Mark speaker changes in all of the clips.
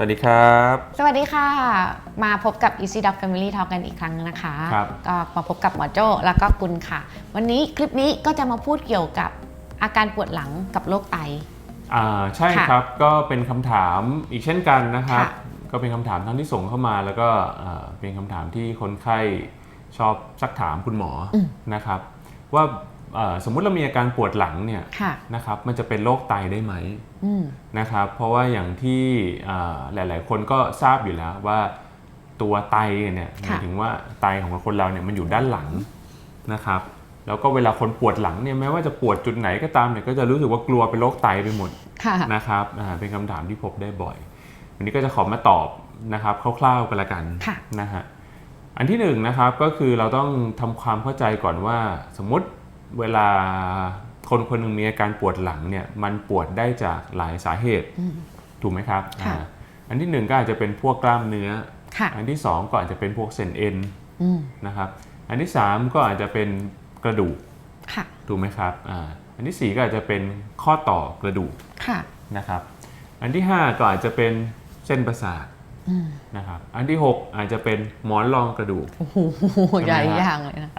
Speaker 1: วัสดีครับ
Speaker 2: สวัสดีค่ะ มาพบกับ Easy Dog Family Talk กันอีกครั้งนะคะ
Speaker 1: ครับ
Speaker 2: ก็มาพบกับหมอโจ้แล้วก็กุลค่ะ วันนี้คลิปนี้ก็จะมาพูดเกี่ยวกับอาการปวดหลังกับโรคไต
Speaker 1: อ่าใช่
Speaker 2: ค่ะ
Speaker 1: ครับก็เป็นคำถามอีกเช่นกันนะครับ
Speaker 2: ค่ะ
Speaker 1: ก็เป็นคำถามทั้งที่ส่งเข้ามาแล้วก็เอ่อเป็นคำถามที่คนไข้ชอบซักถามคุณหมออ
Speaker 2: ม
Speaker 1: นะครับ ว่าเอ่อ สมมุติเรามีอาการปวดหลังเนี่ย
Speaker 2: ค่ะ
Speaker 1: นะครับมันจะเป็นโรคไตได้ไหม
Speaker 2: อืม
Speaker 1: นะครับเพราะว่าอย่างที่อ่าหลาย ๆ คนก็ทราบอยู่แล้วว่าตัวไตเนี่ยหมายถึงว่าไตของคนเราเนี่ยมันอยู่ด้านหลังนะครับแล้วก็เวลาคนปวดหลังเนี่ยแม้ว่าจะปวดจุดไหนก็ตามเนี่ยก็จะรู้สึกว่ากลัวเป็นโรคไตไปหมด
Speaker 2: ค่ะ
Speaker 1: นะครับอ่าเป็นคำถามที่พบได้บ่อย วันนี้ก็จะขอมาตอบนะครับคร่าวๆกันละกัน
Speaker 2: ค่ะ
Speaker 1: นะฮะอันที่หนึ่งนะครับก็คือเราต้องทำความเข้าใจก่อนว่าสมมุติ เวลาคนคนหนึ่งมีอาการปวดหลังเนี่ยมันปวดได้จากหลายสาเหตุ
Speaker 2: อืม
Speaker 1: ถูกไหมครับ
Speaker 2: ค่ะ
Speaker 1: อ่าอันที่หนึ่งก็อาจจะเป็นพวกกล้ามเนื้อ
Speaker 2: ค่ะ
Speaker 1: อันที่สองก็อาจจะเป็นพวกเส้นเอ็น
Speaker 2: อืม
Speaker 1: นะครับ อันที่สามก็อาจจะเป็นกระดูก
Speaker 2: ค่ะ
Speaker 1: ถูกไหมครับอ่าอันที่สี่ก็อาจจะเป็นข้อต่อกระดูก
Speaker 2: ค่ะ
Speaker 1: นะครับ อันที่5ก็อาจจะเป็นเส้นประสาท
Speaker 2: อืม
Speaker 1: นะครับ อันที่6อาจจะเป็นหมอนรองกระดูก
Speaker 2: โอ้โหใหญ่อย่างเลยนะ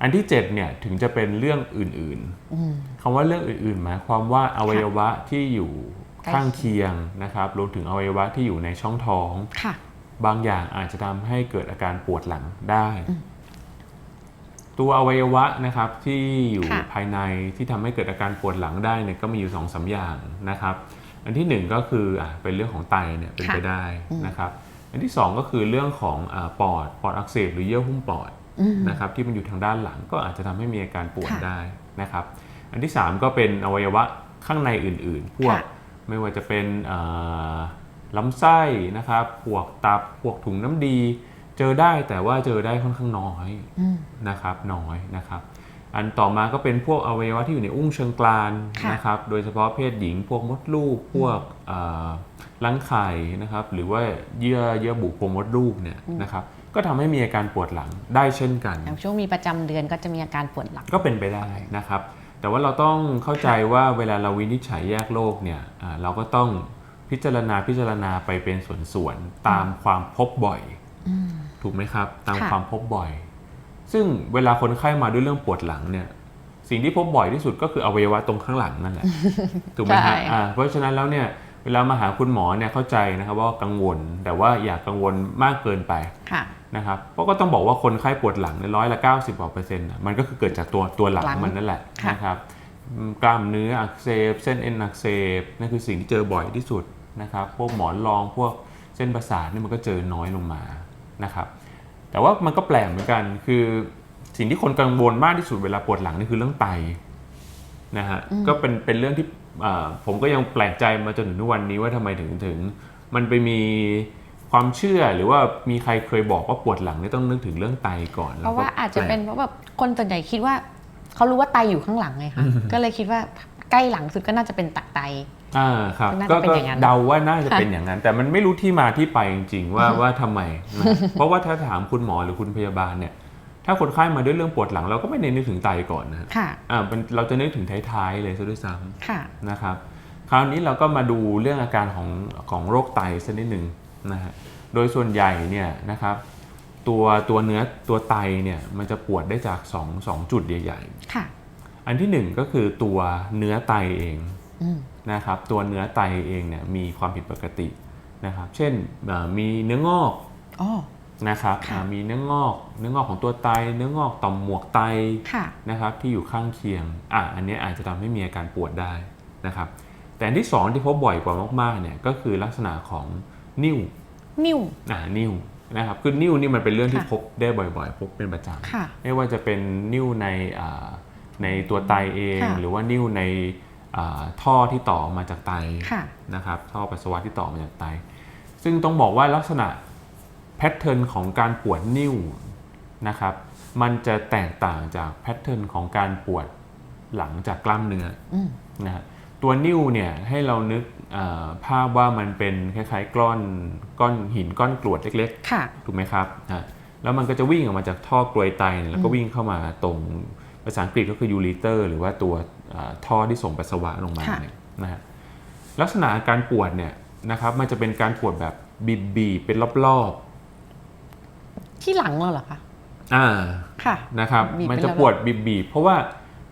Speaker 1: อ่าอันที่7เนี่ยถึงจะเป็นเรื่องอื่น
Speaker 2: อืม
Speaker 1: ๆคำว่าเรื่องอื่นๆ หมายความว่าอวัยวะที่อยู่
Speaker 2: ใกล้
Speaker 1: ข้างเคียงนะครับรวมถึงอวัยวะที่อยู่ในช่องท้อง
Speaker 2: ค่ะ
Speaker 1: บางอย่างอาจจะทำให้เกิดอาการปวดหลังได้
Speaker 2: อืม
Speaker 1: ตัวอวัยวะนะครับที่อยู่
Speaker 2: ค่ะ
Speaker 1: ภายในที่ทำให้เกิดอาการปวดหลังได้เนี่ยก็มีอยู่สองสามอย่างนะครับ อันที่หนึ่งก็คืออะเป็นเรื่องของไตเนี่ยเป็นไปได้นะครับ อันที่สองก็คือเรื่องของอาปอดปอดอักเสบหรือเยื่อหุ้มปอด
Speaker 2: อืม
Speaker 1: นะครับที่มันอยู่ทางด้านหลังก็อาจจะทำให้มีอาการปวด
Speaker 2: ค่ะ
Speaker 1: ได้นะครับ อันที่สามก็เป็นอวัยวะข้างในอื่น ๆ พวก
Speaker 2: ค่ะ
Speaker 1: ไม่ว่าจะเป็นอ่าลำไส้นะครับพวกตับพวกถุงน้ำดี เจอได้แต่ว่าเจอได้ค่อนข้างน้อย
Speaker 2: อืม
Speaker 1: นะครับน้อยนะครับอันต่อมาก็เป็นพวกอวัยวะที่อยู่ในอุ้งเชิงกราน
Speaker 2: ค่ะ
Speaker 1: นะครับ โดยเฉพาะเพศหญิง พวกมดลูก พวกเอ่อรังไข่นะครับ หรือว่าเยื่อเยื่อบุโพรงมดลูกเนี่ยนะครับ ก็ทำให้มีอาการปวดหลังได้เช่นกัน
Speaker 2: อย่างช่วงมีประจำเดือนก็จะมีอาการปวดหลัง
Speaker 1: ก็เป็นไปได้นะครับ แต่ว่าเราต้องเข้าใจว่าเวลาเราวินิจฉัยแยกโรคเนี่ยอ่าเราก็ต้องพิจารณาพิจารณาไปเป็นส่วนๆตามความพบบ่อย
Speaker 2: อืม
Speaker 1: ถูกไหมครับ ตาม
Speaker 2: ค่ะ
Speaker 1: ความพบบ่อย ซึ่งเวลาคนไข้มาด้วยเรื่องปวดหลังเนี่ย สิ่งที่พบบ่อยที่สุดก็คืออวัยวะตรงข้างหลังนั่นแหละถูกไหมครับ
Speaker 2: ใช่
Speaker 1: อ่าเพราะฉะนั้นแล้วเนี่ย เวลามาหาคุณหมอเนี่ยเข้าใจนะครับว่ากังวลแต่ว่าอย่ากังวลมากเกินไป
Speaker 2: ค่ะ
Speaker 1: นะครับเพราะก็ต้องบอกว่าคนไข้ปวดหลังในร้อยละ 90กว่าเปอร์เซ็นต์น่ะมันก็คือเกิดจากตัวตัวหลัง
Speaker 2: หลัง
Speaker 1: มันนั่นแหละ
Speaker 2: ค่ะ
Speaker 1: นะครับอืมกล้ามเนื้ออักเสบเส้นเอ็นอักเสบนั่นคือสิ่งที่เจอบ่อยที่สุดนะครับพวกหมอนรองพวกเส้นประสาทนี่มันก็เจอน้อยลงมานะครับแต่ว่ามันก็แปลกเหมือนกันคือสิ่งที่คนกังวลมากที่สุดเวลาปวดหลังนี่คือเรื่องไตนะฮะก็เป็นเป็นเรื่องที่อ่า ผมก็ยังแปลกใจมาจนถึงทุกวันนี้ว่าทำไมถึงถึง มันไปมีความเชื่อหรือว่ามีใครเคยบอกว่าปวดหลังนี่ต้องนึกถึงเรื่องไตก่อน
Speaker 2: เพราะว่า
Speaker 1: แล้ก็
Speaker 2: อาจจะเป็น
Speaker 1: แปลก
Speaker 2: เพราะแบบคนส่วนใหญ่คิดว่าเขารู้ว่าไตอยู่ข้างหลังไงคะก็เลยคิดว่าใกล้หลังสุดก็น่าจะเป็นตักไต
Speaker 1: อ่าครับ
Speaker 2: น่าจะ
Speaker 1: ก็
Speaker 2: เป็น
Speaker 1: ก็
Speaker 2: อย่างนั้น
Speaker 1: เดาว่าน่าจะเป็นอย่างนั้น แต่มันไม่รู้ที่มาที่ไปจริงๆว่าว่าทำไมนะเพราะว่าถ้าถามคุณหมอหรือคุณพยาบาลเนี่ย ถ้าคนไข้มาด้วยเรื่องปวดหลังเราก็ไม่ได้นึกถึงไตก่อนนะ
Speaker 2: ค่ะ
Speaker 1: อ่าเป็นเราจะนึกถึงท้ายๆเลยซะด้วยซ้
Speaker 2: ค่ะำ
Speaker 1: นะครับ คราวนี้เราก็มาดูเรื่องอาการของของโรคไตสักนิดหนึ่งนะฮะโดยส่วนใหญ่เนี่ยนะครับ ตัวตัวเนื้อตัวไตเนี่ยมันจะปวดได้จากสองสองจุดใหญ่
Speaker 2: ค่ะ
Speaker 1: ๆอันที่หนึ่งก็คือตัวเนื้อไตเอง
Speaker 2: อืม
Speaker 1: นะครับ ตัวเนื้อไตเองเนี่ยมีความผิดปกตินะครับ เช่นเอ่อมีเนื้องอก
Speaker 2: อ๋อ
Speaker 1: นะครับ
Speaker 2: ค่ะ
Speaker 1: อ่ามีเนื้องอก เนื้องอกของตัวไต เนื้องอกต่อมหมวกไต
Speaker 2: ค่ะ
Speaker 1: นะครับที่อยู่ข้างเคียงอะอันเนี้ยอาจจะทำให้มีอาการปวดได้นะครับ แต่อันที่สองที่พบบ่อยกว่ามากๆเนี่ยก็คือลักษณะของนิ่ว
Speaker 2: นิ้ว
Speaker 1: อ่านิ่วนะครับคือนิ่วนี่มันเป็นเรื่องที่
Speaker 2: ค่ะ
Speaker 1: พบได้บ่อยๆ พบเป็นประจำ
Speaker 2: ค่ะ
Speaker 1: ไม่ว่าจะเป็นนิ่วในอ่าในตัวไตเอง
Speaker 2: ค่ะ
Speaker 1: หรือว่านิ่วในอ่าท่อที่ต่อมาจากไต
Speaker 2: ค่ะ
Speaker 1: นะครับท่อปัสสาวะที่ต่อมาจากไต ซึ่งต้องบอกว่าลักษณะ แพทเทิร์นของการปวดนิ่วนะครับ มันจะแตกต่างจากแพทเทิร์นของการปวดหลังจากกล้ามเนื้อ
Speaker 2: อืม
Speaker 1: นะฮะตัวนิ่วเนี่ยให้เรานึกอ่าภาพว่ามันเป็นคล้ายๆก้อนก้อนหินก้อนกรวดเล็กๆ
Speaker 2: ค่ะ
Speaker 1: ถูกไหมครับนะแล้วมันก็จะวิ่งออกมาจากท่อกลวยไตเนี่ยแล้วก็วิ่งเข้ามาตรงภาษาอังกฤษก็คือยูริเตอร์ หรือว่าตัวอ่าท่อที่ส่งปัสสาวะลงมา
Speaker 2: ค่ะ
Speaker 1: เนี่ยนะฮะลักษณะอาการปวดเนี่ยนะครับมันจะเป็นการปวดแบบบีบบีบๆเป็นรอบ
Speaker 2: ที่หลังเราเหรอคะ
Speaker 1: ๆอ่า
Speaker 2: ค่ะ
Speaker 1: นะครับ
Speaker 2: บีบ
Speaker 1: มัน
Speaker 2: เป็น
Speaker 1: จะ
Speaker 2: รอบๆ
Speaker 1: ปวดบีบบีบๆเพราะว่า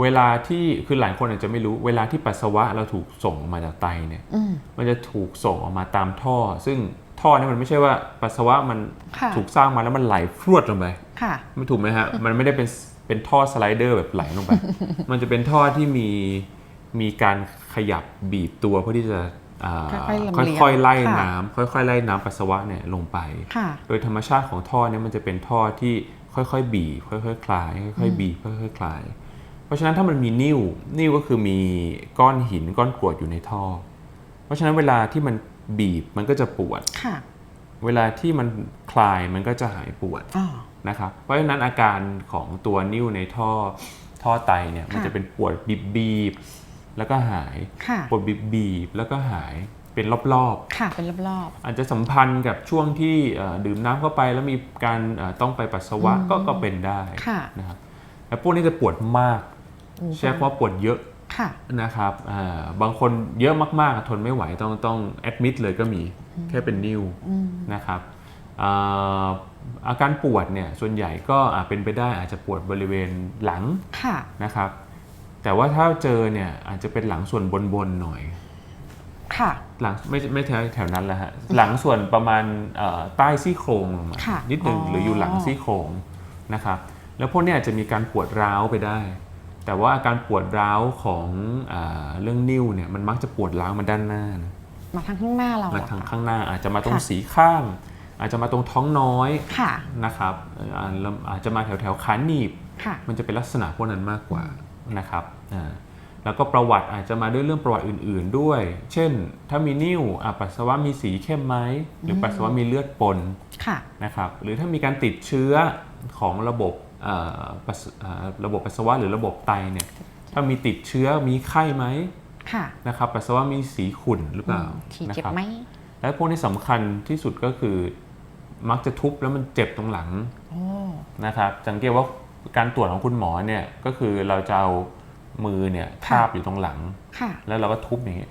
Speaker 1: เวลาที่คือหลายคนอาจจะไม่รู้ เวลาที่ปัสสาวะเราถูกส่งออกมาจากไตเนี่ย
Speaker 2: อืม
Speaker 1: มันจะถูกส่งออกมาตามท่อ ซึ่งท่อเนี่ยมันไม่ใช่ว่าปัสสาวะมัน
Speaker 2: ค่ะ
Speaker 1: ถูกสร้างมาแล้วมันไหลพรวดลงไป
Speaker 2: ค่ะ
Speaker 1: ไม่ถูกไหมฮะมันไม่ได้เป็นเป็นท่อสไลเดอร์แบบไหลลงไป มันจะเป็นท่อที่มีมีการขยับบีบตัวเพื่อที่จะอ่า
Speaker 2: ค่อยๆลำเลียง
Speaker 1: ค่อยๆไล่
Speaker 2: ค่ะ
Speaker 1: น้ำค่อยๆไล่น้ำปัสสาวะเนี่ยลงไป
Speaker 2: ค่ะ
Speaker 1: โดยธรรมชาติของท่อเนี่ยมันจะเป็นท่อที่ค่อยๆบีบค่อยๆคลาย ค่อยๆบีบค่อยๆคลาย เพราะฉะนั้นถ้ามันมีนิ่วนิ่วก็คือมีก้อนหินก้อนกรวดอยู่ในท่อ เพราะฉะนั้นเวลาที่มันบีบมันก็จะปวด
Speaker 2: ค่ะ
Speaker 1: เวลาที่มันคลายมันก็จะหายปวด
Speaker 2: อ๋อ
Speaker 1: นะครับเพราะฉะนั้นอาการของตัวนิ่วในท่อท่อไตเนี่ยมัน
Speaker 2: ค่ะ
Speaker 1: จะเป็นปวดบีบบีบๆ แล้วก็หาย
Speaker 2: ค่ะ
Speaker 1: ปวดบีบบีบๆแล้วก็หายเป็นรอบ
Speaker 2: ค่ะ เป็นรอบ
Speaker 1: ๆ อาจจะสัมพันธ์กับช่วงที่เอ่อดื่มน้ำเข้าไปแล้วมีการเอ่อต้องไปปัสสาวะก็ก็เป็นได้
Speaker 2: ๆ ค่ะ
Speaker 1: นะครับแล้วพวกนี้จะปวดมาก
Speaker 2: โอ้
Speaker 1: ใช่เพราะปวดเยอะ
Speaker 2: ค่ะ
Speaker 1: นะครับอ่าบางคนเยอะมากๆทนไม่ไหวต้องต้องแอดมิดเลยก็มีแค่เป็นนิ่ว
Speaker 2: อืม
Speaker 1: นะครับอ่าอาการปวดเนี่ยส่วนใหญ่ก็อาจเป็นไปได้อาจจะปวดบริเวณหลัง
Speaker 2: ค่ะ
Speaker 1: นะครับ แต่ว่าถ้าเจอเนี่ยอาจจะเป็นหลังส่วนบนๆหน่อย
Speaker 2: ค่ะ
Speaker 1: หลังไม่ไม่แถวแถวนั้นแหละฮะหลังส่วนประมาณเอ่อใต้ซี่โครงลงมา
Speaker 2: ค่ะ
Speaker 1: นิดหนึ่ง
Speaker 2: อ๋อ
Speaker 1: หรืออยู่หลังซี่โครงนะครับแล้วพวกเนี้อาจจะมีการปวดร้าวไปได้ แต่ว่าอาการปวดร้าวของอาเรื่องนิ้วเนี่ยมันมักจะปวดร้าวมาด้านหน้านะ
Speaker 2: มาทางข้างหน้าเรา
Speaker 1: มา
Speaker 2: เหรอ
Speaker 1: ทาง
Speaker 2: คะ
Speaker 1: ข้างหน้าอาจจะมาตรง
Speaker 2: ค่ะ
Speaker 1: สีข้าง อาจจะมาตรงท้องน้อย
Speaker 2: ค่ะ
Speaker 1: นะครับเอ่ออาแล้วอาจจะมาแถวแถวๆขาหนีบ
Speaker 2: ค่ะ
Speaker 1: มันจะเป็นลักษณะพวกนั้นมากกว่า นะครับอ่าแล้วก็ประวัติอาจจะมาด้วยเรื่องประวัติอื่น ๆ ด้วย เช่น ถ้ามีนิ่วอะปัสสาวะมีสีเข้มไหมหรือปัสสาวะมีเลือดปน
Speaker 2: ค่ะ
Speaker 1: นะครับหรือถ้ามีการติดเชื้อของระบบเอ่อปัสเอ่อระบบปัสสาวะหรือระบบไตเนี่ยถ้ามีติดเชื้อมีไข้ไหม
Speaker 2: ค่ะ
Speaker 1: นะครับปัสสาวะมีสีขุ่นหรือเปล่า
Speaker 2: ขี่
Speaker 1: นะ
Speaker 2: เจ็บ
Speaker 1: ครับ
Speaker 2: ไหม
Speaker 1: และพวกนี้สำคัญที่สุดก็คือมักจะทุบแล้วมันเจ็บตรงหลัง
Speaker 2: โอ้
Speaker 1: นะครับสังเกตว่า การตรวจของคุณหมอเนี่ยก็คือเราจะเอามือเนี่ยทาบอยู่ตรงหลัง
Speaker 2: ค่ะ
Speaker 1: แล้วเราก็ทุบอย่างนี้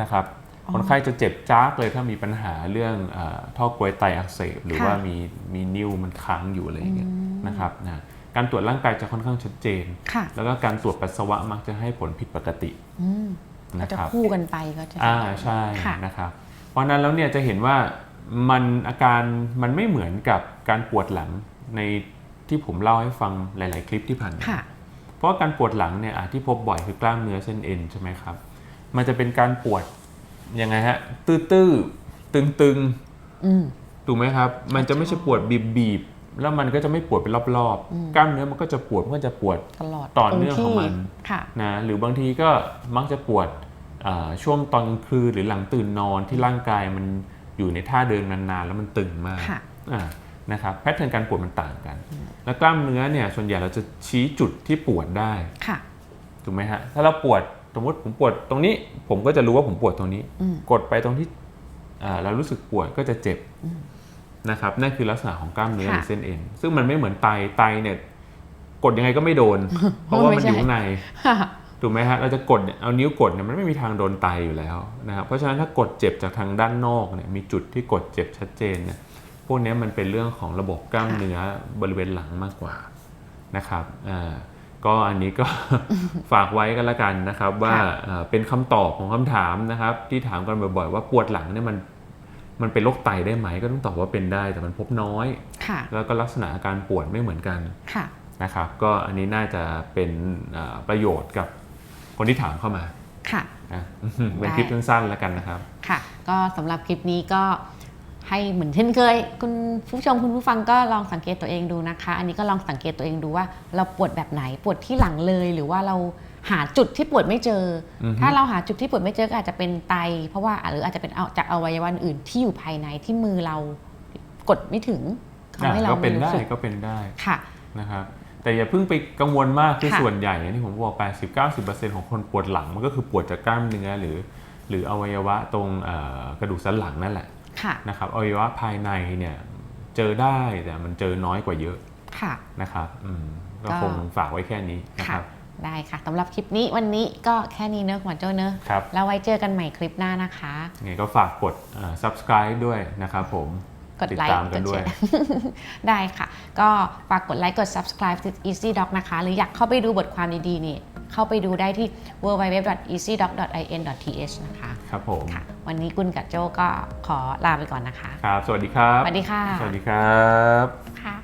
Speaker 1: นะครับ
Speaker 2: อ๋อ
Speaker 1: คนไข้จะเจ็บจ้ากเลยถ้ามีปัญหาเรื่องเออท่อกลวยไตอักเสบ หรือ
Speaker 2: ค่ะ
Speaker 1: ว่ามีมีนิ้วมันค้างอยู่อะไรอย่างเงี้ยนะครับนะการตรวจร่างกายจะค่อนข้างชัดเจน
Speaker 2: ค่ะ
Speaker 1: แล้วก็การตรวจปัสสาวะมักจะให้ผลผิดปกติ
Speaker 2: อืมก็
Speaker 1: นะ
Speaker 2: จะ
Speaker 1: ครับ
Speaker 2: คู่กันไปก็จะ
Speaker 1: อ่าใช่
Speaker 2: ค่ะ
Speaker 1: นะครับ เพราะฉะนั้นแล้วเนี่ยจะเห็นว่ามันอาการมันไม่เหมือนกับการปวดหลังใน ที่ผมเล่าให้ฟังหลาย ๆ คลิปที่ผ่านมา
Speaker 2: ค่ะ
Speaker 1: เพราะว่าการปวดหลังเนี่ยอะที่พบบ่อยคือกล้ามเนื้อเส้นเอ็นใช่ไหมครับ มันจะเป็นการปวดยังไงฮะ ตื้อๆตึง
Speaker 2: อืม
Speaker 1: ๆถูกไหมครับ มันจะไม่ใช่ปวดบีบๆแล้วมันก็จะไม่ปวดเป็นรอบๆ กล้ามเนื้อมันก็จะปวดมันก็จะปวด
Speaker 2: ตลอด
Speaker 1: ต่อเนื่อง
Speaker 2: ค
Speaker 1: ของมัน
Speaker 2: ที่ค่ะ
Speaker 1: นะหรือบางทีก็มักจะปวดอ่าช่วงตอนกลางคืนหรือหลังตื่นนอนที่ร่างกายมันอยู่ในท่าเดินนานๆแล้วมันตึงมาก
Speaker 2: ค่ะ
Speaker 1: อ่า นะครับแพทเทิร์นการปวดมันต่างกัน แล้วกล้ามเนื้อเนี่ยส่วนใหญ่เราจะชี้จุดที่ปวดได้
Speaker 2: ค่ะ
Speaker 1: ถูกไหมฮะถ้าเราปวดสมมติผมปวดตรงนี้ ผมก็จะรู้ว่าผมปวดตรงนี้
Speaker 2: อืม
Speaker 1: กดไปตรงที่อ่าเรารู้สึกปวดก็จะเจ็บนะครับนั่นคือลักษณะของกล้ามเนื้อห
Speaker 2: ค่ะ
Speaker 1: รือเส้นเอ็นซึ่งมันไม่เหมือนไตไตเนี่ยกดยังไงก็ไม่โดน เพราะว่ามันอยู่ข้างใน
Speaker 2: ค่ะ
Speaker 1: ถูกไหมฮะเราจะกดเนี่ยเอานิ้วกดเนี่ยมันไม่มีทางโดนไตอยู่แล้วนะครับเพราะฉะนั้นถ้ากดเจ็บจากทางด้านนอกเนี่ยมีจุดที่กดเจ็บชัดเจนเนี่ย พวกเนี้ยมันเป็นเรื่องของระบบกล้ามเนื้อบริเวณหลังมากกว่านะครับอ่าก็อันนี้ก็ฝากไว้กันละกันนะครับ ว่า
Speaker 2: ค่ะ
Speaker 1: เอ่อเป็นคำตอบของคำถามนะครับ ที่ถามกันบ่อยๆ ว่าปวดหลังเนี่ยมันมันเป็นโรคไตได้ไหมก็ต้องตอบว่าเป็นได้ แต่มันพบน้อย
Speaker 2: ค่ะ
Speaker 1: แล้วก็ลักษณะอาการปวดไม่เหมือนกัน
Speaker 2: ค่ะ
Speaker 1: นะครับ ก็อันนี้น่าจะเป็นเอ่อประโยชน์กับคนที่ถามเข้ามา
Speaker 2: ค่ะ
Speaker 1: นะเป็นคลิปสั้นๆแล้วกันนะครับ
Speaker 2: ค่ะ ก็สำหรับคลิปนี้ก็ ให้เหมือนเช่นเคย คุณผู้ชมคุณผู้ฟังก็ลองสังเกตตัวเองดูนะคะ อันนี้ก็ลองสังเกตตัวเองดูว่า เราปวดแบบไหนปวดที่หลังเลย หรือว่าเราหาจุดที่ปวดไม่เจออ
Speaker 1: อฮึ
Speaker 2: ถ้าเราหาจุดที่ปวดไม่เจอก็อาจจะเป็นไต เพราะว่าหรืออาจจะเป็นเอาจากอวัยวะอื่นที่อยู่ภายในที่มือเรากดไม่ถึงทำให้เรา
Speaker 1: ก็เป็น
Speaker 2: ไม่
Speaker 1: ได้
Speaker 2: รู้สึก
Speaker 1: ก็เป็นได้
Speaker 2: ค่ะ
Speaker 1: นะครับแต่อย่าเพิ่งไปกังวลมากคือ
Speaker 2: ค่ะ
Speaker 1: ส่วนใหญ่อย่างที่ผมบอก 80-90%ของคนปวดหลังมันก็คือปวดจากกล้ามเนื้อหรือ หรืออวัยวะตรงเอ่อกระดูกสันหลังนั่นแหละ
Speaker 2: ค่ะ
Speaker 1: นะครับอวัยวะภายในเนี่ยเจอได้แต่มันเจอน้อยกว่าเยอะ
Speaker 2: ค่ะ
Speaker 1: นะครับอืมก็
Speaker 2: ก็
Speaker 1: คงฝากไว้แค่นี้นะครับ
Speaker 2: ได้ค่ะสำหรับคลิปนี้วันนี้ก็แค่นี้เนอะหมอโจ้เนอะ
Speaker 1: ครับ
Speaker 2: แล้วไว้เจอกันใหม่คลิปหน้านะคะ
Speaker 1: ยังไงก็ฝากกดเอ่อ subscribe ด้วยนะครับผม
Speaker 2: กด
Speaker 1: ติด
Speaker 2: ไลค์
Speaker 1: ตามกันด้วย
Speaker 2: กดแชร์ได้ค่ะ ก็ฝากกดไลค์กด subscribe ที่ Easy Doc นะคะ หรืออยากเข้าไปดูบทความดีๆนี่ เข้าไปดูได้ที่ www.easydoc.in.th นะคะ
Speaker 1: ครับผม
Speaker 2: ค่ะวันนี้กุลกับโจก็ขอลาไปก่อนนะคะ
Speaker 1: ครับ สวัสดีครับ
Speaker 2: สวัสดีค่ะ
Speaker 1: สวัสดีครับ
Speaker 2: ค่ะ